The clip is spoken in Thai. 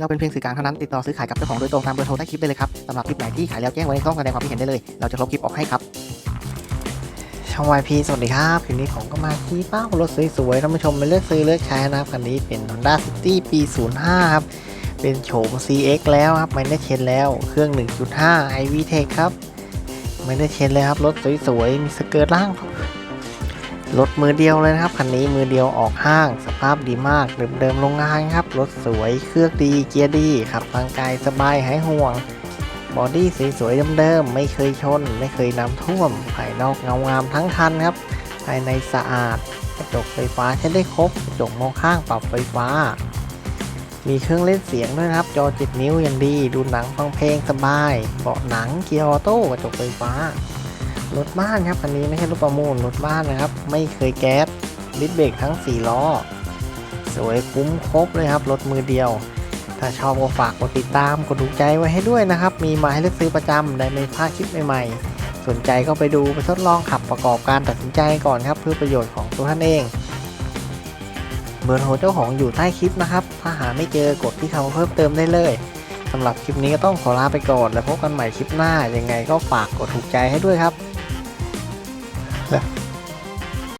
เราเป็นเพียงสื่อกลางเท่านั้นติดต่อซื้อขายกับเจ้าของโดยตรงตามเบอร์โทรใต้คลิปได้เลยครับสำหรับคลิปไหนที่ขายแล้วแจ้งไว้ในช่องแสดงความคิดเห็นได้เลย เราจะลบคลิปออกให้ครับช่อง YP สวัสดีครับคลิปนี้ผมก็มาที่เป้ารถสวยๆท่านผู้ชมไปเลือกซื้อเลือกใช้นะครับคันนี้เป็น Honda City ปี 05 ครับ เป็นโฉม CX แล้วครับไม่ได้เชนแล้วเครื่อง 1.5 iVTEC ครับไม่ได้เชนเลยครับรถสวยๆมีสเกิร์ตล่าง รถมือเดียวเลยนะครับคันนี้มือเดียวออกห้าง สภาพดีมากเดิมๆโรงงานครับรถสวยเครื่องดีเกียร์ดีขับทางไกลสบายหายห่วงบอดี้สวยๆเดิมๆไม่เคยชน ไม่เคยน้ำท่วม ภายนอกเงางามทั้งคันครับ ภายในสะอาด กระจกไฟฟ้าใช้ได้ครบกระจกมองข้างปรับไฟฟ้า มีเครื่องเล่นเสียงด้วยครับ จอ 7 นิ้วอย่างดี ดูหนังฟังเพลงสบาย เบาะหนังเกียร์ออโต้กระจกไฟฟ้า รถบ้านครับคันนี้ไม่ใช่รถประมูลรถบ้านนะครับ ไม่เคยแก๊สดิสเบรกทั้ง 4 ล้อ สวยคุ้มครบเลยครับ รถมือเดียว ถ้าชอบก็ฝากกดติดตามกดถูกใจไว้ให้ด้วยนะครับ มีมาให้เลือกซื้อประจำได้ไม่พลาดคลิปใหม่ๆ สนใจก็ไปดูไปทดลองขับประกอบการตัดสินใจก่อนครับ เพื่อประโยชน์ของตัวท่านเองเบอร์โทรเจ้าของอยู่ใต้คลิปนะครับ ถ้าหาไม่เจอกดที่คำเพิ่มเติมได้เลยสำหรับคลิปนี้ก็ต้องขอลาไปก่อน แล้วพบกันใหม่คลิปหน้า ยังไงก็ฝากกดถูกใจให้ด้วยครับ Yeah.